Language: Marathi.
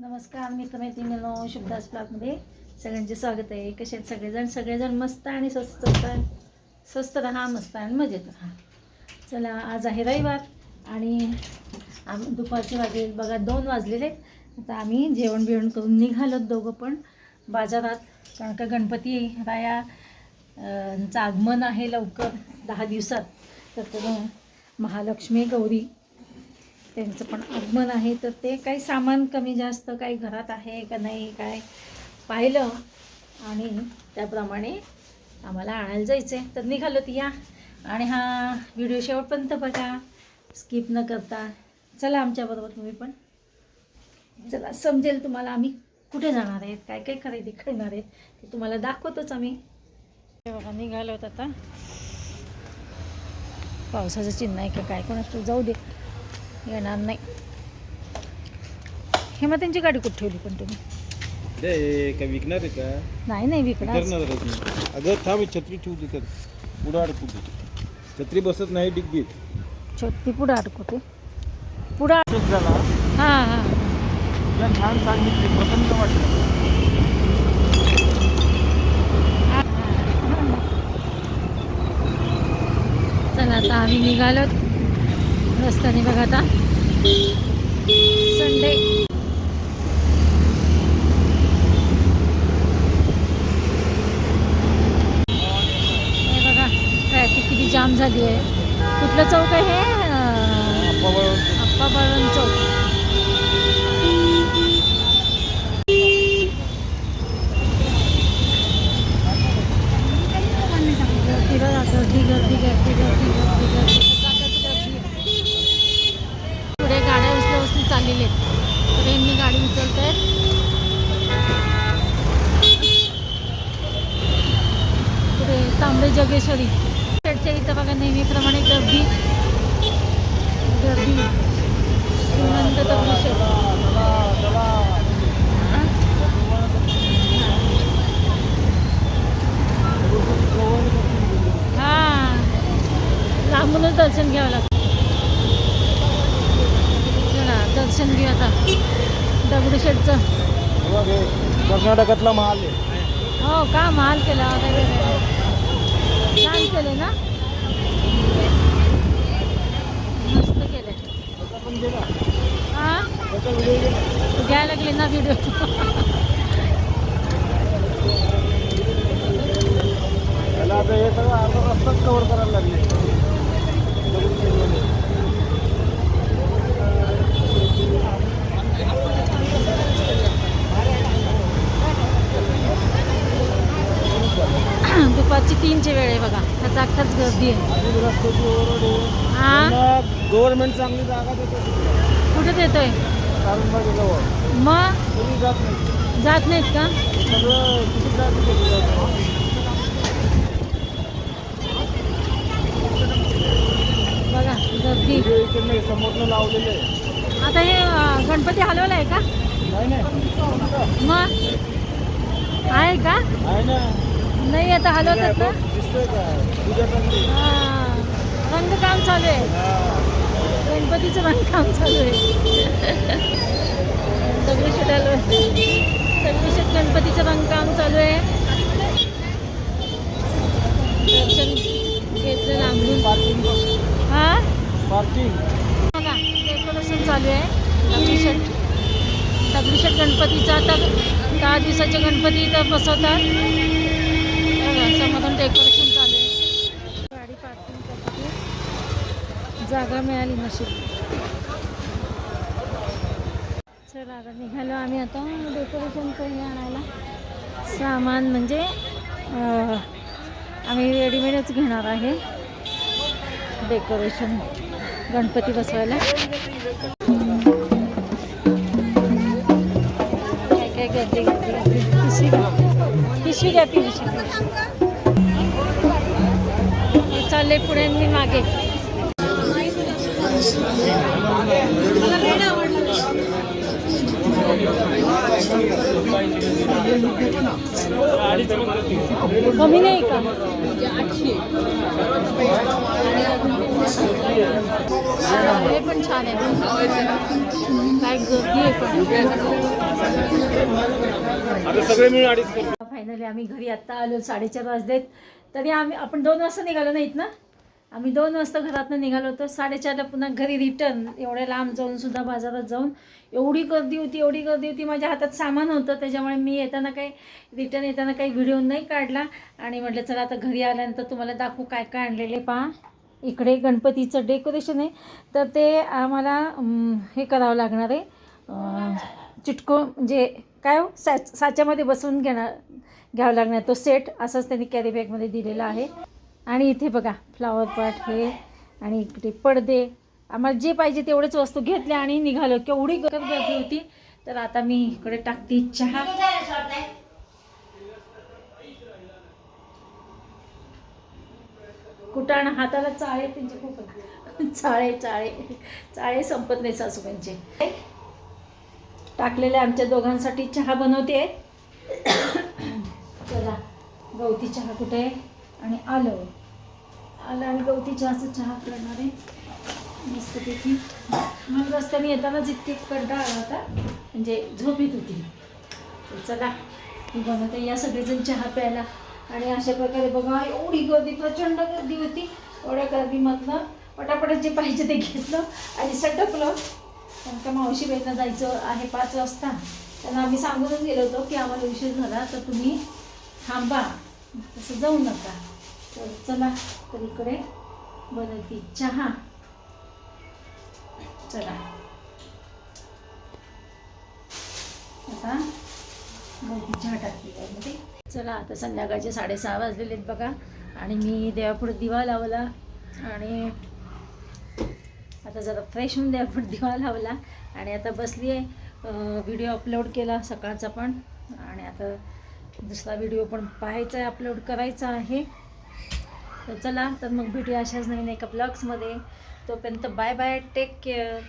नमस्कार मित्रमैत्रिणींनो शुभदास ब्लॉगमध्ये सगळ्यांचे स्वागत आहे. कसे आहेत सगळेजण? सगळेजण मस्त आणि स्वस्त असतात स्वस्त राहा मस्त आणि मजेत राहा चला आज आहे रविवार आणि आम दुपारचे वाजले बघा दोन वाजलेले आहेत. आता आम्ही जेवण बिवण करून निघालो दोघं पण बाजारात. कारण का गणपती राया चं आगमन आहे लवकर दहा दिवसात. तर महालक्ष्मी गौरी त्यांचं पण आगमन आहे. तर ते काही सामान कमी जास्त काही घरात आहे का नाही काय पाहिलं. आणि त्याप्रमाणे आम्हाला आणायला जायचं आहे तर निघालो ती या. आणि हा व्हिडिओ शेवटपर्यंत बघा. स्किप न करता. चला आमच्याबरोबर तुम्ही पण. चला समजेल तुम्हाला आम्ही कुठे जाणार आहेत काय काय खरेदी करणार आहेत ते तुम्हाला दाखवतोच आम्ही. बघा निघालो आता. पावसाचं चिन्ह आहे का काय? कोणाचं? जाऊ दे. येणार नाही. हेमा त्यांची गाडी कुठे ठेवली पण तुम्ही? दे काय विकणार आहे का? नाही नाही विकणार. करणार आहे तुम्ही अगं थांब छत्री ठेवली तर पुढं अडकू दे. छत्री बसत नाही डिग्गीत छोटी पुढं अडकवते पुढं झाला. हां हां. तुला छान सांगितली पसंत वाटलं. चला आता आम्ही निघालो रस्त्याने बघा आता. संडे हे बघा ट्रॅफिक किती जाम झाली आहे कुठलं चौक आहे हे? अं, अप्पा बळवंत चौक. जगेश्वरी शेडच्या इथं बघा नेहमीप्रमाणे गर्दी गर्दी श्रीमंत दगडूशेठ हां लांबूनच दर्शन घ्यावं लागतं चला दर्शन घेऊ आता दगडूशेठचं कर्नाटकातला महाल हो का महाल केला होता छान केले ना? मस्त केले पण गेला हां घ्यायला लागले ना व्हिडिओ आता हे सगळं अर्धा रस्ताच कव्हर करायला लागले. आहे बघा. त्याचा अख्खाच गर्दी आहे. हां? गव्हर्नमेंट चांगली जागा देते. कुठे देतोय? मग कोणी जात नाही. जात नाहीत का. बघा गर्दी. लावलेले. आता हे गणपती हलवला आहे का? मग? आहे का? आहे ना. नाही आता हलवतात ना? हां. रंगकाम चालू आहे. गणपतीचं रंगकाम चालू आहे. दगडूशेठ आलो दगडूशेठ गणपतीचं रंगकाम चालू आहे. दर्शन घेतलं लांबून. हां? पार्किंग. बघा डेकोरेशन चालू आहे. दगडूशेठ दगडूशेठ गणपतीचा आता दहा दिवसाचे गणपती इथं बसवतात. बघा डेकोरेशन चालू आहे. गाडी पार्किंग करते. जागा मिळाली नशीब. चला आता निघालो आम्ही आता. डेकोरेशन करून आणायला. सामान म्हणजे आम्ही रेडीमेडच घेणार आहे. डेकोरेशन गणपती बसवायला. काय काय गर्दी पिशवी घ्या पिशवी चालले पुढे मी मागे. कमी नाही का? हे पण छान आहे. काय गर्दी आहे पण सगळे मिळून अडीच फायनली आम्ही घरी आत्ता आलो साडेचार वाजलेत. तरी आम्ही आपण दोन वाजता निघालो नाहीत ना? आम्ही दोन वाजता घरातनं निघालो होतो. साडेचारला पुन्हा घरी रिटर्न एवढ्या लांब जाऊन सुद्धा बाजारात जाऊन एवढी गर्दी होती एवढी गर्दी होती. माझ्या हातात सामान होतं. त्याच्यामुळे मी येताना काही रिटर्न येताना काही व्हिडिओ नाही काढला. आणि म्हटलं चला आता घरी आल्यानंतर तुम्हाला दाखवू काय काय आणलेले पहा. इकडे गणपतीचं डेकोरेशन आहे. तर ते आम्हाला हे करावं लागणार आहे. चिटको म्हणजे काय हो? सा साच्यामध्ये बसवून घेणार. घ्यावं लागणार. तो सेट असंच त्यांनी कॅरी बॅगमध्ये दिलेला आहे. आणि इथे बघा फ्लावर पॉट हे आणि इकडे पडदे. आम्हाला जे पाहिजे तेवढेच वस्तू घेतल्या आणि निघालो. केवढी गरम गर्दी होती. तर आता मी इकडे टाकते चहा. कुटाण हाताला चाळे त्यांचे खूप चाळे चाळे. चाळे संपत नाही सासूबाईंचे. टाकलेले आमच्या दोघांसाठी चहा बनवते. गवती चहा कुठे आहे? आणि आलं. आलं आणि गवती चहाचा चहा करणार आहे. मस्तपैकी मग रस्त्याने येतानाच इतकी खड्डा आला होता म्हणजे झोपीत होती. चला मी बनवते. या सगळेजण चहा प्यायला. आणि अशा प्रकारे बघा एवढी गर्दी प्रचंड गर्दी होती. एवढ्या गर्दीमधलं पटापट जे पाहिजे ते घेतलं आणि सटकलं. कारण का मावशीबाईंना जायचं आहे पाच वाजता. त्यांना आम्ही सांगूनच गेलो होतो की आम्हाला उशीर झाला तर तुम्ही थांबा. तसं जाऊ नका तर चला तर इकडे बनवती चहा. चला. आता गवती चहा टाकली त्यामध्ये. चला आता संध्याकाळचे साडेसहा वाजलेले आहेत बघा. आणि मी देवापुढे दिवा लावला आणि आता जरा फ्रेश होऊन देवापुढे दिवा लावला. आणि आता बसली आहे व्हिडिओ अपलोड केला सकाळचा पण. आणि आता दुसरा व्हिडिओ पण पाहायचा आहे अपलोड करायचा आहे. तर चला तर मग भेटूया अशाच नवीन एका ब्लॉग्समध्ये तोपर्यंत बाय बाय टेक केअर